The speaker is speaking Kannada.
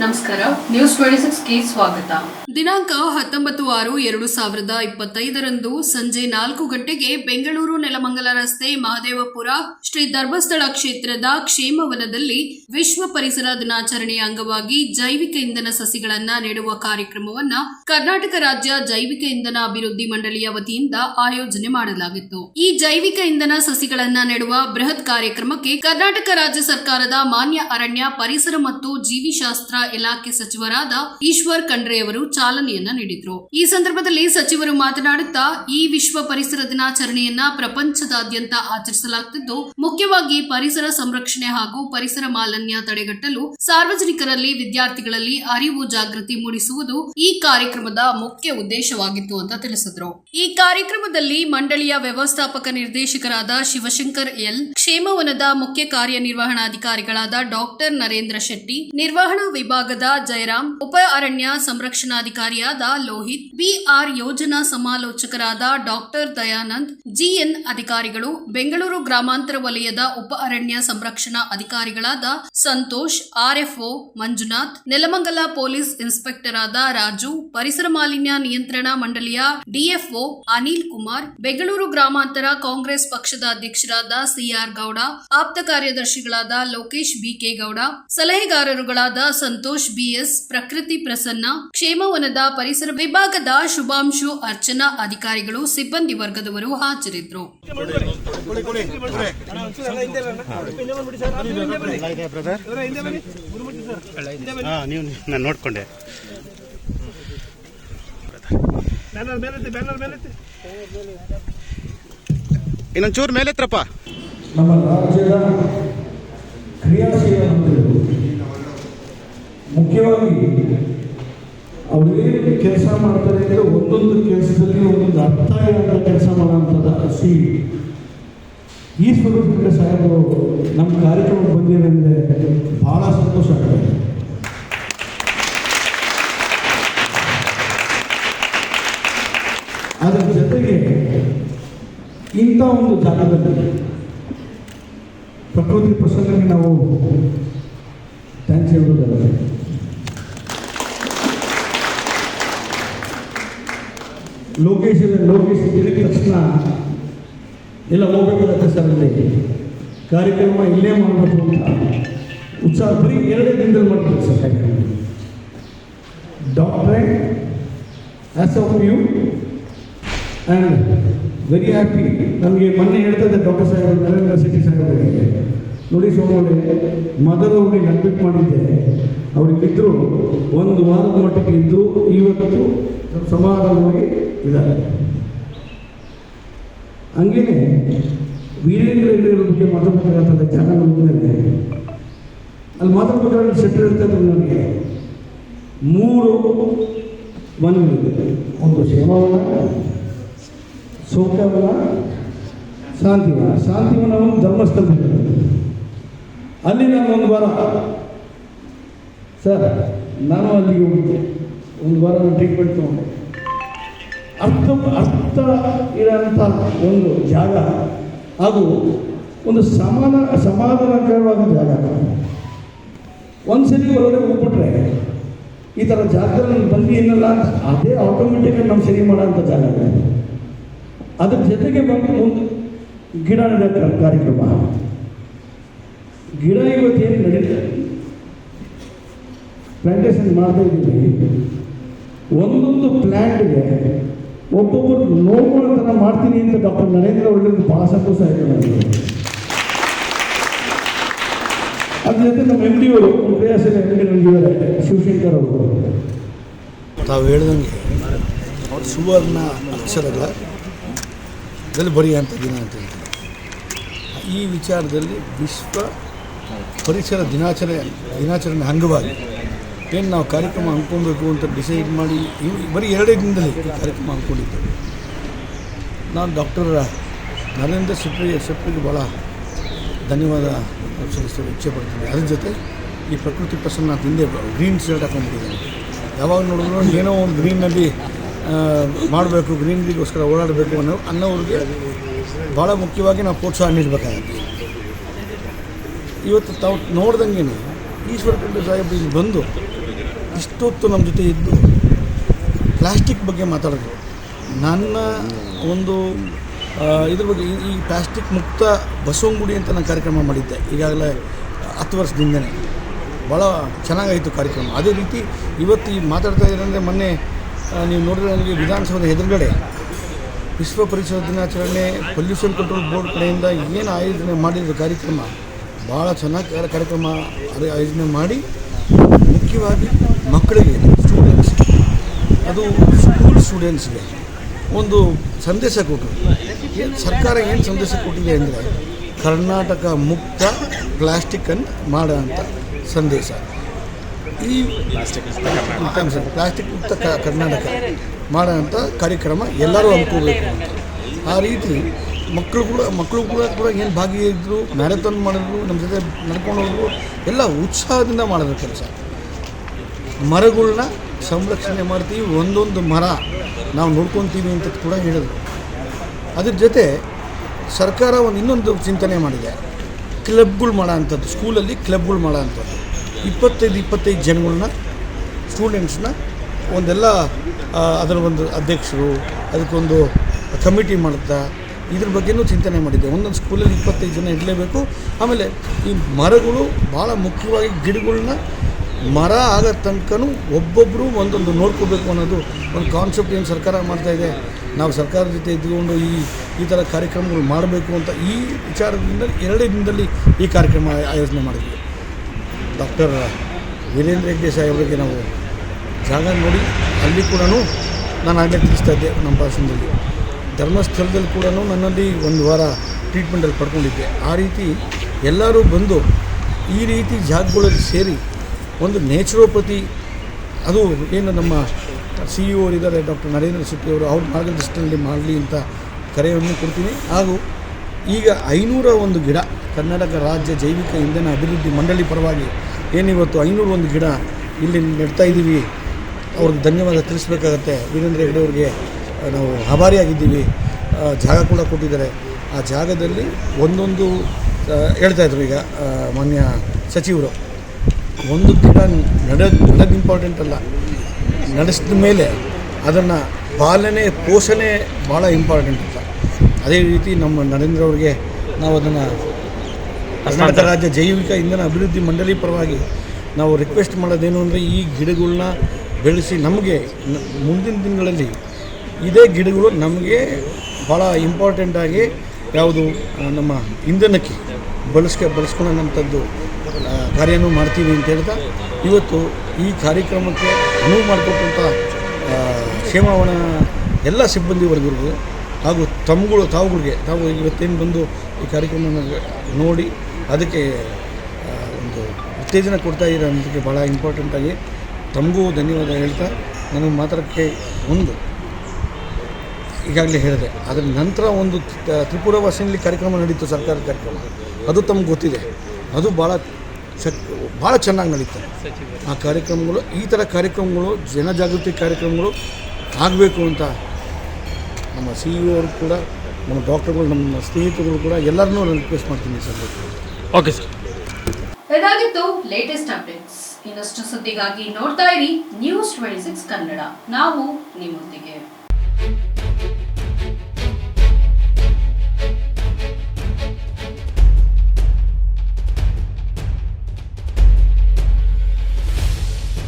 ನಮಸ್ಕಾರ ನ್ಯೂಸ್ ಟ್ವೆಂಟಿ ಸಿಕ್ಸ್ಗೆ ಸ್ವಾಗತ. ದಿನಾಂಕ ಹತ್ತೊಂಬತ್ತು ಆರು ಎರಡು ಸಾವಿರದ ಇಪ್ಪತ್ತೈದರಂದು ಸಂಜೆ ನಾಲ್ಕು ಗಂಟೆಗೆ ಬೆಂಗಳೂರು ನೆಲಮಂಗಲ ರಸ್ತೆ ಮಹದೇವಪುರ ಶ್ರೀ ಧರ್ಮಸ್ಥಳ ಕ್ಷೇತ್ರದ ಕ್ಷೇಮವನದಲ್ಲಿ ವಿಶ್ವ ಪರಿಸರ ದಿನಾಚರಣೆಯ ಅಂಗವಾಗಿ ಜೈವಿಕ ಇಂಧನ ಸಸಿಗಳನ್ನ ನೆಡುವ ಕಾರ್ಯಕ್ರಮವನ್ನ ಕರ್ನಾಟಕ ರಾಜ್ಯ ಜೈವಿಕ ಇಂಧನ ಅಭಿವೃದ್ಧಿ ಮಂಡಳಿಯ ವತಿಯಿಂದ ಆಯೋಜನೆ ಮಾಡಲಾಗಿತ್ತು. ಈ ಜೈವಿಕ ಇಂಧನ ಸಸಿಗಳನ್ನ ನೆಡುವ ಬೃಹತ್ ಕಾರ್ಯಕ್ರಮಕ್ಕೆ ಕರ್ನಾಟಕ ರಾಜ್ಯ ಸರ್ಕಾರದ ಮಾನ್ಯ ಅರಣ್ಯ, ಪರಿಸರ ಮತ್ತು ಜೀವಿಶಾಸ್ತ್ರ ಇಲಾಖೆ ಸಚಿವರಾದ ಈಶ್ವರ್ ಖಂಡ್ರೆ ಅವರು ಚಾಲನೆಯನ್ನ ನೀಡಿದ್ರು. ಈ ಸಂದರ್ಭದಲ್ಲಿ ಸಚಿವರು ಮಾತನಾಡುತ್ತಾ, ಈ ವಿಶ್ವ ಪರಿಸರ ದಿನಾಚರಣೆಯನ್ನ ಪ್ರಪಂಚದಾದ್ಯಂತ ಆಚರಿಸಲಾಗುತ್ತಿದ್ದು ಮುಖ್ಯವಾಗಿ ಪರಿಸರ ಸಂರಕ್ಷಣೆ ಹಾಗೂ ಪರಿಸರ ಮಾಲಿನ್ಯ ತಡೆಗಟ್ಟಲು ಸಾರ್ವಜನಿಕರಲ್ಲಿ, ವಿದ್ಯಾರ್ಥಿಗಳಲ್ಲಿ ಅರಿವು ಜಾಗೃತಿ ಮೂಡಿಸುವುದು ಈ ಕಾರ್ಯಕ್ರಮದ ಮುಖ್ಯ ಉದ್ದೇಶವಾಗಿತ್ತು ಅಂತ ತಿಳಿಸಿದ್ರು. ಈ ಕಾರ್ಯಕ್ರಮದಲ್ಲಿ ಮಂಡಳಿಯ ವ್ಯವಸ್ಥಾಪಕ ನಿರ್ದೇಶಕರಾದ ಶಿವಶಂಕರ್ ಎಲ್, ಕ್ಷೇಮವನದ ಮುಖ್ಯ ಕಾರ್ಯನಿರ್ವಹಣಾಧಿಕಾರಿಗಳಾದ ಡಾಕ್ಟರ್ ನರೇಂದ್ರ ಶೆಟ್ಟಿ, ನಿರ್ವಹಣಾ ವಿಭಾಗದ ಜಯರಾಮ್ ಉಪ ಅರಣ್ಯ ಸಂರಕ್ಷಣಾಧಿಕಾರಿಯಾದ ಲೋಹಿತ್, ಬಿಆರ್ ಯೋಜನಾ ಸಮಾಲೋಚಕರಾದ ಡಾಕ್ಟರ್ ದಯಾನಂದ್, ಜಿಎನ್ ಅಧಿಕಾರಿಗಳು, ಬೆಂಗಳೂರು ಗ್ರಾಮಾಂತರ ವಲಯದ ಉಪ ಅರಣ್ಯ ಸಂರಕ್ಷಣಾ ಅಧಿಕಾರಿಗಳಾದ Santosh RFO Manjunath, Nelamangala police inspector ಆದ ರಾಜು, ಪರಿಸರ ಮಾಲಿನ್ಯ ನಿಯಂತ್ರಣ ಮಂಡಳಿಯ ಡಿಎಫ್ಒ ಅನಿಲ್ ಕುಮಾರ್, ಬೆಂಗಳೂರು ಗ್ರಾಮಾಂತರ ಕಾಂಗ್ರೆಸ್ ಪಕ್ಷದ ಅಧ್ಯಕ್ಷರಾದ ಸಿಆರ್ ಗೌಡ, ಆಪ್ತ ಕಾರ್ಯದರ್ಶಿಗಳಾದ ಲೋಕೇಶ್ ಬಿಕೆ ಗೌಡ, ಸಲಹೆಗಾರರುಗಳಾದ ಸಂತೋಷ್ ಬಿಎಸ್ ಪ್ರಕೃತಿ ಪ್ರಸನ್ನ ಕ್ಷೇಮವನದ ಪರಿಸರ ವಿಭಾಗದ ಶುಭಾಂಶು ಅರ್ಚನಾ ಅಧಿಕಾರಿಗಳು ಸಿಬ್ಬಂದಿ ವರ್ಗದವರು ಹಾಜರಿದ್ದರು ನೋಡ್ಕೊಂಡೆ ಇನ್ನೊಂಚೂರು ನಾನು ನೋಡಿಕೊಂಡೆ. ಬ್ಯಾನರ್ ಮೇಲೆತ್ತಿ ಬ್ಯಾನರ್ ಮೇಲೆತ್ತಿ ಇನ್ನೊಂದು ಚೂರು ಮೇಲೆ ಎತ್ರಪ್ಪ ನಮ್ಮ ರಾಜ್ಯದ ಕ್ರಿಯಾಶೀಲ ಮುಖ್ಯವಾಗಿ ಅವರೇನು ಕೆಲಸ ಮಾಡ್ತಾರೆ ಅಂದರೆ ಒಂದೊಂದು ಕೆಲಸದಲ್ಲಿ ಒಂದೊಂದು ಅರ್ಥ ಇರೋ ಕೆಲಸ ಮಾಡೋಂಥದ್ದು ಹಸಿ. ಈ ಸ್ವರೂಪಕ್ಕೆ ಸಾಹೇಬರು ನಮ್ಮ ಕಾರ್ಯಕ್ರಮ ಬಂದಿರಂದ್ರೆ ಭಾಳ ಸಂತೋಷ ಆಗ್ತದೆ. ಅದರ ಜೊತೆಗೆ ಇಂಥ ಒಂದು ಜಾಗದಲ್ಲಿ ಪ್ರಕೃತಿ ಪ್ರಸಂಗಕ್ಕೆ ನಾವು ಥ್ಯಾಂಕ್ಸ್ ಹೇಳೋದಲ್ಲ ಲೋಕೇಶ್ ಇದೆ, ಲೋಕೇಶ್ ತಿಳಿದ ತಕ್ಷಣ ಎಲ್ಲ ಹೋಗ್ಬೇಕಾಗತ್ತೆ ಸರ್ ಅಲ್ಲಿ ಕಾರ್ಯಕ್ರಮ ಇಲ್ಲೇ ಮಾಡಬೇಕು ಅಂತ. ಉತ್ಸಾಹ ಬರೀ ಎರಡೇ ದಿನದಲ್ಲಿ ಮಾಡ್ಬೇಕು ಸರ್ ಕಾರ್ಯಕ್ರಮ. Doctorate as of you and very happy ನಮಗೆ ಮೊನ್ನೆ ಹೇಳ್ತಾ ಡಾಕ್ಟರ್ ಸಾಹೇಬ್ ನರೇಂದ್ರ ಶೆಟ್ಟಿ ಸಾಹೇಬರಿಗೆ ನೋಡಿ ಸೋಮೇ ಮೊದಲು ಅವ್ರಿಗೆ ಅಡ್ಮಿಟ್ ಮಾಡಿದ್ದೆ. ಅವರಿಗಿದ್ದರು ಒಂದು ವಾರದ ಮಟ್ಟಕ್ಕೆ ಇದ್ದು ಇವತ್ತು ಸಮಾಧಾನವಾಗಿ ಇದ್ದಾರೆ. ಹಂಗೇನೆ ವೀರೇಂದ್ರ ಹೆಗ್ಗಡೆಯವ್ರ ಬಗ್ಗೆ ಮಾತಾಡಬೇಕಾಗ್ತದೆ ಜಾಗ ಮೇಲೆ ಅಲ್ಲಿ ಮಾತಾಡ್ಬೇಕಾದ್ರೆ ಶೆಟ್ಟಿ ಇರ್ತದೆ ನನಗೆ ಮೂರು ಮನೆಗಳಿದೆ ಒಂದು ಸೇವಾವನ ಸೌಖ್ಯವನ ಶಾಂತಿವನ ಶಾಂತಿವನ ಒಂದು ಧರ್ಮಸ್ಥಳದಲ್ಲಿ. ಅಲ್ಲಿ ನಾನು ಒಂದು ವಾರ, ಸರ್, ನಾನು ಅಲ್ಲಿಗೆ ಹೋಗಿದ್ದೆ. ಒಂದು ವಾರ ನಾನು ಟ್ರೀಟ್ಮೆಂಟ್ ತೊಗೊಂಡೆ. ಅರ್ಥ ಅರ್ಥ ಇರೋಂಥ ಒಂದು ಜಾಗ. ಹಾಗೂ ಒಂದು ಸಮಾನ, ಸಮಾಧಾನಕರವಾದ ಜಾಗ. ಒಂದು ಸರಿ ಹೊರಗಡೆ ಹೋಗ್ಬಿಟ್ರೆ ಈ ಥರ ಜಾಗದಲ್ಲಿ ಬಂದು ಏನಲ್ಲ, ಅದೇ ಆಟೋಮೆಟಿಕಾಗಿ ನಮ್ಮ ಸರಿ ಮಾಡೋಂಥ ಜಾಗ ಅದ್ರ ಜೊತೆಗೆ ಬಂದು ಒಂದು ಗಿಡ ನೆಡೋ ಕಾರ್ಯಕ್ರಮ. ಗಿಡ ಇವತ್ತೇನು ನಡೀತದೆ ಪ್ಲಾಂಟೇಶನ್ ಮಾಡ್ತಾ ಇದ್ದೀವಿ. ಒಂದೊಂದು ಪ್ಲ್ಯಾಂಟ್ಗೆ ಒಬ್ಬೊಬ್ಬರು ನೋಡ್ಕೊಳ್ತನ ಮಾಡ್ತೀನಿ ಅಂತ ಡಾಕ್ಟರ್ ನರೇಂದ್ರ ಒಳ್ಳೆಯದು ಭಾಳ ಸಂತೋಷ ಆಯಿತು ನನಗೆ. ಅದ್ರ ಜೊತೆ ನಮ್ಮ ಎಂ ಡಿ ಅವರು ಡಿ ನಮಗಿದ್ದಾರೆ ಶಿವಶಂಕರ್ ಅವರು. ತಾವು ಹೇಳ್ದಂಗೆ ಸುವರ್ಣ ಅಕ್ಷರಗಳ ಇದರಲ್ಲಿ ಬರೆಯುವಂಥ ದಿನ ಅಂತ ಹೇಳ್ತಾರೆ. ಈ ವಿಚಾರದಲ್ಲಿ ವಿಶ್ವ ಪರಿಸರ ದಿನಾಚರಣೆ ದಿನಾಚರಣೆ ಅಂಗವಾಗಿ ಏನು ನಾವು ಕಾರ್ಯಕ್ರಮ ಅಂದ್ಕೊಬೇಕು ಅಂತ ಡಿಸೈಡ್ ಮಾಡಿ ಬರೀ ಎರಡೇ ದಿನದಲ್ಲಿ ಕಾರ್ಯಕ್ರಮ ಅಂದ್ಕೊಂಡಿದ್ದೆ ನಾನು ಡಾಕ್ಟರ್ ನರೇಂದ್ರ ಶೆಟ್ಟಿ ಶೆಟ್ಟಿಗೆ ಭಾಳ ಧನ್ಯವಾದ ಸಲ್ಲಿಸಲು ಇಚ್ಛೆ ಪಡ್ತೀನಿ. ಅದ್ರ ಜೊತೆ ಈ ಪ್ರಕೃತಿ ಪ್ರಸನ್ನ ತಿಂದೆ ಹಿಂದೆ ಗ್ರೀನ್ ಶರ್ಟ್ ಹಾಕೊಂಡ್ಬಿಟ್ಟಿದ್ದಾನೆ ಯಾವಾಗ ನೋಡಿದ್ರು ಏನೋ ಒಂದು ಗ್ರೀನಲ್ಲಿ ಮಾಡಬೇಕು ಗ್ರೀನ್ರಿಗೋಸ್ಕರ ಓಡಾಡಬೇಕು ಅನ್ನೋ, ಅನ್ನೋರಿಗೆ ಭಾಳ ಮುಖ್ಯವಾಗಿ ನಾವು ಪ್ರೋತ್ಸಾಹ ನೀಡಬೇಕಾಗತ್ತೆ. ಇವತ್ತು ತಾವು ನೋಡ್ದಂಗೆ ಈಶ್ವರ ಖಂಡ್ರೆ ಸಾಹೇಬ್ ಇಲ್ಲಿ ಬಂದು ಇಷ್ಟೊತ್ತು ನಮ್ಮ ಜೊತೆ ಇದ್ದು ಪ್ಲಾಸ್ಟಿಕ್ ಬಗ್ಗೆ ಮಾತಾಡಿದ್ರು. ನನ್ನ ಒಂದು ಇದ್ರ ಬಗ್ಗೆ ಈ- ಪ್ಲಾಸ್ಟಿಕ್ ಮುಕ್ತ ಬಸವಂಗುಡಿ ಅಂತ ನಾನು ಕಾರ್ಯಕ್ರಮ ಮಾಡಿದ್ದೆ. ಈಗಾಗಲೇ ಹತ್ತು ವರ್ಷದಿಂದನೇ. ಭಾಳ ಚೆನ್ನಾಗಾಯಿತು ಕಾರ್ಯಕ್ರಮ. ಅದೇ ರೀತಿ ಇವತ್ತು ಈ ಮಾತಾಡ್ತಾ ಇದ್ದೀರಂದರೆ ಮೊನ್ನೆ ನೀವು ನೋಡಿದ್ರೆ ನನಗೆ ವಿಧಾನಸೌಧ ಎದುರುಗಡೆ ವಿಶ್ವ ಪರಿಸರ ದಿನಾಚರಣೆ ಪೊಲ್ಯೂಷನ್ ಕಂಟ್ರೋಲ್ ಬೋರ್ಡ್ ಕಡೆಯಿಂದ ಏನು ಆಯೋಜನೆ ಮಾಡಿದ ಕಾರ್ಯಕ್ರಮ ಭಾಳ ಚೆನ್ನಾಗಿ ಕಾರ್ಯಕ್ರಮ ಅದೇ ಆಯೋಜನೆ ಮಾಡಿ ಮುಖ್ಯವಾಗಿ ಮಕ್ಕಳಿಗೆ ಸ್ಟೂಡೆಂಟ್ಸ್ ಅದು ಸ್ಕೂಲ್ ಸ್ಟೂಡೆಂಟ್ಸ್ಗೆ ಒಂದು ಸಂದೇಶ ಕೊಟ್ಟರು ಸರ್ಕಾರ ಏನು ಸಂದೇಶ ಕೊಟ್ಟಿದೆ ಅಂದರೆ ಕರ್ನಾಟಕ ಮುಕ್ತ ಪ್ಲಾಸ್ಟಿಕನ್ನು ಮಾಡೋ ಅಂಥ ಸಂದೇಶ. ಈ ಪ್ಲಾಸ್ಟಿಕ್ ಮುಕ್ತ ಕರ್ನಾಟಕ ಮಾಡೋ ಅಂಥ ಕಾರ್ಯಕ್ರಮ ಎಲ್ಲರೂ ಅನ್ಕೋಬೇಕು ಅಂತ. ಆ ರೀತಿ ಮಕ್ಕಳು ಕೂಡ ಮಕ್ಕಳು ಕೂಡ ಕೂಡ ಏನು ಭಾಗಿಯಾಗಿದ್ರು ಮ್ಯಾರಥಾನ್ ಮಾಡಿದ್ರು, ನಮ್ಮ ಜೊತೆ ನಡ್ಕೊಂಡು ಹೋದ್ರು, ಎಲ್ಲ ಉತ್ಸಾಹದಿಂದ ಮಾಡಿದ್ರು ಕೆಲಸ. ಮರಗಳನ್ನ ಸಂರಕ್ಷಣೆ ಮಾಡ್ತೀವಿ, ಒಂದೊಂದು ಮರ ನಾವು ನೋಡ್ಕೊತೀವಿ ಅಂತ ಕೂಡ ಹೇಳಿದ್ರು. ಅದ್ರ ಜೊತೆ ಸರ್ಕಾರ ಒಂದು ಇನ್ನೊಂದು ಚಿಂತನೆ ಮಾಡಿದೆ. ಕ್ಲಬ್ಗಳು ಮಾಡೋ ಅಂಥದ್ದು ಸ್ಕೂಲಲ್ಲಿ ಕ್ಲಬ್ಗಳು ಮಾಡೋ ಅಂಥದ್ದು ಇಪ್ಪತ್ತೈದು ಇಪ್ಪತ್ತೈದು ಜನಗಳನ್ನ ಸ್ಟೂಡೆಂಟ್ಸ್ನ ಒಂದೆಲ್ಲ ಅದರ ಒಂದು ಅಧ್ಯಕ್ಷರು, ಅದಕ್ಕೊಂದು ಕಮಿಟಿ ಮಾಡುತ್ತಾ ಇದ್ರ ಬಗ್ಗೆನೂ ಚಿಂತನೆ ಮಾಡಿದ್ದೆ ಒಂದೊಂದು ಸ್ಕೂಲಲ್ಲಿ ಇಪ್ಪತ್ತೈದು ಜನ ಇರಲೇಬೇಕು. ಆಮೇಲೆ ಈ ಮರಗಳು ಭಾಳ ಮುಖ್ಯವಾಗಿ ಗಿಡಗಳನ್ನ ಮರ ಆಗೋ ತನಕನೂ ಒಬ್ಬೊಬ್ಬರು ಒಂದೊಂದು ನೋಡ್ಕೋಬೇಕು ಅನ್ನೋದು ಒಂದು ಕಾನ್ಸೆಪ್ಟ್ ಏನು ಸರ್ಕಾರ ಮಾಡ್ತಾ ಇದೆ. ನಾವು ಸರ್ಕಾರದ ಜೊತೆ ಇದ್ದುಕೊಂಡು ಈ ಈ ಥರ ಕಾರ್ಯಕ್ರಮಗಳು ಮಾಡಬೇಕು ಅಂತ ಈ ವಿಚಾರದಿಂದ ಎರಡೇ ದಿನದಲ್ಲಿ ಈ ಕಾರ್ಯಕ್ರಮ ಆಯೋಜನೆ ಮಾಡಿದ್ವಿ. ಡಾಕ್ಟರ್ ವೀರೇಂದ್ರ ಹೆಗ್ಡೆ ಸಾಹೇಬರಿಗೆ ನಾವು ಜಾಗ ನೋಡಿ, ಅಲ್ಲಿ ಕೂಡ ನಾನು ಆಗಲೇ ತಿಳಿಸ್ತಾ ಇದ್ದೆ ನಮ್ಮ ಭಾಷಣದಲ್ಲಿ. ಧರ್ಮಸ್ಥಳದಲ್ಲಿ ಕೂಡ ನನ್ನಲ್ಲಿ ಒಂದು ವಾರ ಟ್ರೀಟ್ಮೆಂಟಲ್ಲಿ ಪಡ್ಕೊಂಡಿದ್ದೆ. ಆ ರೀತಿ ಎಲ್ಲರೂ ಬಂದು ಈ ರೀತಿ ಜಾಗಗಳಲ್ಲಿ ಸೇರಿ ಒಂದು ನೇಚುರೋಪತಿ ಅದು ಏನು ನಮ್ಮ ಸಿ ಇ ಇದ್ದಾರೆ, ಡಾಕ್ಟರ್ ನರೇಂದ್ರ ಶೆಟ್ಟಿ ಅವರು, ಅವ್ರ ಮಾರ್ಗದರ್ಶನದಲ್ಲಿ ಮಾಡಲಿ ಅಂತ ಕರೆಯನ್ನು ಕೊಡ್ತೀನಿ. ಹಾಗೂ ಈಗ ಐನೂರ ಒಂದು ಗಿಡ, ಕರ್ನಾಟಕ ರಾಜ್ಯ ಜೈವಿಕ ಇಂಧನ ಅಭಿವೃದ್ಧಿ ಮಂಡಳಿ ಪರವಾಗಿ ಏನಿವತ್ತು ಐನೂರು ಒಂದು ಗಿಡ ಇಲ್ಲಿ ನೆಡ್ತಾ ಇದ್ದೀವಿ. ಅವ್ರಿಗೆ ಧನ್ಯವಾದ ತಿಳಿಸ್ಬೇಕಾಗತ್ತೆ. ವೀರೇಂದ್ರ ಹೆಗ್ಡೆ ಅವ್ರಿಗೆ ನಾವು ಆಭಾರಿಯಾಗಿದ್ದೀವಿ. ಜಾಗ ಕೂಡ ಕೊಟ್ಟಿದ್ದಾರೆ. ಆ ಜಾಗದಲ್ಲಿ ಒಂದೊಂದು ಹೇಳ್ತಾಯಿದ್ರು ಈಗ ಮಾನ್ಯ ಸಚಿವರು. ಒಂದು ಗಿಡ ನಡ ನಡೋದು ಇಂಪಾರ್ಟೆಂಟ್ ಅಲ್ಲ. ನಡೆಸಿದ ಮೇಲೆ ಅದನ್ನು ಪಾಲನೆ ಪೋಷಣೆ ಭಾಳ ಇಂಪಾರ್ಟೆಂಟ್ ಅಂತ. ಅದೇ ರೀತಿ ನಮ್ಮ ನರೇಂದ್ರ ಅವ್ರಿಗೆ ನಾವು ಅದನ್ನು ಕರ್ನಾಟಕ ರಾಜ್ಯ ಜೈವಿಕ ಇಂಧನ ಅಭಿವೃದ್ಧಿ ಮಂಡಳಿ ಪರವಾಗಿ ನಾವು ರಿಕ್ವೆಸ್ಟ್ ಮಾಡೋದೇನು ಅಂದರೆ ಈ ಗಿಡಗಳನ್ನ ಬೆಳೆಸಿ ನಮಗೆ ಮುಂದಿನ ದಿನಗಳಲ್ಲಿ ಇದೇ ಗಿಡಗಳು ನಮಗೆ ಭಾಳ ಇಂಪಾರ್ಟೆಂಟಾಗಿ ಯಾವುದು ನಮ್ಮ ಇಂಧನಕ್ಕೆ ಬಳಸ್ಕೆ ಬಳಸ್ಕೊಳ್ಳೋಂಥದ್ದು ಕಾರ್ಯನೂ ಮಾಡ್ತೀವಿ ಅಂತ ಹೇಳ್ತಾ, ಇವತ್ತು ಈ ಕಾರ್ಯಕ್ರಮಕ್ಕೆ ಅನುವು ಮಾಡಿಕೊಟ್ಟಂಥ ಕ್ಷೇಮವನ ಎಲ್ಲ ಸಿಬ್ಬಂದಿ ವರ್ಗರಿಗೂ ಹಾಗೂ ತಮ್ಮಗಳು ತಾವುಗಳಿಗೆ, ತಾವು ಇವತ್ತೇನು ಬಂದು ಈ ಕಾರ್ಯಕ್ರಮನ ನೋಡಿ ಅದಕ್ಕೆ ಒಂದು ಉತ್ತೇಜನ ಕೊಡ್ತಾ ಇರೋ ಅನ್ನೋದಕ್ಕೆ ಭಾಳ ಇಂಪಾರ್ಟೆಂಟಾಗಿ ತಮಗೂ ಧನ್ಯವಾದ ಹೇಳ್ತಾ ನನಗೆ ಮಾತ್ರಕ್ಕೆ ಒಂದು ಈಗಾಗಲೇ ಹೇಳಿದೆ. ಅದರ ನಂತರ ಒಂದು ತ್ರಿಪುರ ವಾಸಿನಲ್ಲಿ ಕಾರ್ಯಕ್ರಮ ನಡೀತು, ಸರ್ಕಾರದ ಕಾರ್ಯಕ್ರಮ. ಅದು ತಮ್ಗೆ ಗೊತ್ತಿದೆ. ಅದು ಭಾಳ ಶಕ್ ಭಾಳ ಚೆನ್ನಾಗಿ ನಡೀತಾರೆ ಆ ಕಾರ್ಯಕ್ರಮಗಳು ಈ ಥರ ಕಾರ್ಯಕ್ರಮಗಳು ಜನಜಾಗೃತಿ ಕಾರ್ಯಕ್ರಮಗಳು ಆಗಬೇಕು ಅಂತ ನಮ್ಮ ಸಿ ಇ ಅವರು ಕೂಡ ನಮ್ಮ ಡಾಕ್ಟರ್ಗಳು ನಮ್ಮ ಸ್ನೇಹಿತರುಗಳು ಕೂಡ ಎಲ್ಲರನ್ನೂ ನಾನು ರಿಕ್ವೆಸ್ಟ್ ಮಾಡ್ತೀನಿ ಸರ್. ಓಕೆ ಸರ್ ಇದಾಗಿತ್ತು ಲೇಟೆಸ್ಟ್ ಅಪ್ಡೇಟ್ಸ್ ಇನ್ನಷ್ಟು ಸುದ್ದಿಗಾಗಿ ನೋಡ್ತಾ ಇರಿ ನ್ಯೂಸ್ ಟ್ವೆಂಟಿ ಸಿಕ್ಸ್ ಕನ್ನಡ. ನಾವು ನಿಮ್ಮೊಂದಿಗೆ.